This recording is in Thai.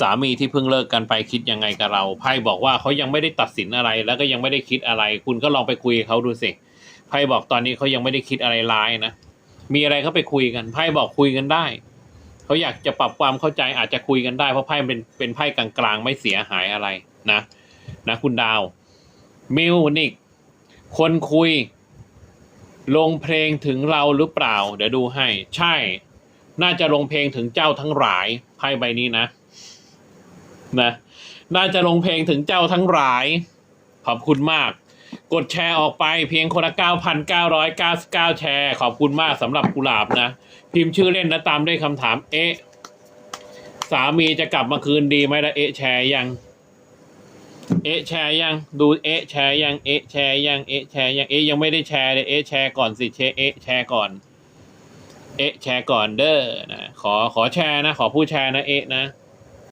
สามีที่เพิ่งเลิกกันไปคิดยังไงกับเราไพ่บอกว่าเขายังไม่ได้ตัดสินอะไร แล้วก็ยังไม่ได้คิดอะไร คุณก็ลองไปคุยเขาดูสิไพ่บอกตอนนี้เขายังไม่ได้คิดอะไรร้ายนะมีอะไรเขาไปคุยกันไพ่บอกคุยกันได้เขาอยากจะปรับความเข้าใจอาจจะคุยกันได้เพราะไพ่เป็นเป็นไพ่กลางๆ ไม่เสียหายอะไรนะนะคุณดาวมิวนิกคนคุย ลงเพลงถึงเราหรือเปล่า เดี๋ยวดูให้ ใช่ น่าจะลงเพลงถึงเจ้าทั้งหลายไพ่ใบนี้นะ นะน่าจะลงเพลงถึงเจ้าทั้งหลาย ขอบคุณมาก กดแชร์ออกไปเพียงคนละ 9,999 แชร์ ขอบคุณมากสำหรับกุหลาบนะ พิมพ์ชื่อเล่นนะตามด้วยคำถามเอ๊ะสามีจะกลับมาคืนดีไหมละเอ๊ะแชร์ยัง เอ๊ะแชร์ยัง ดูเอ๊ะแชร์ยังเอ๊ะแชร์ยังเอ๊ะแชร์ยังเอ๊ะยังไม่ได้แชร์เลยเอ๊ะแชร์ก่อนสิเชเอ๊ะแชร์ก่อน เอ๊ะแชร์ก่อนเด้อนะขอขอแชร์นะ ขอผู้แชร์นะเอ๊ะนะ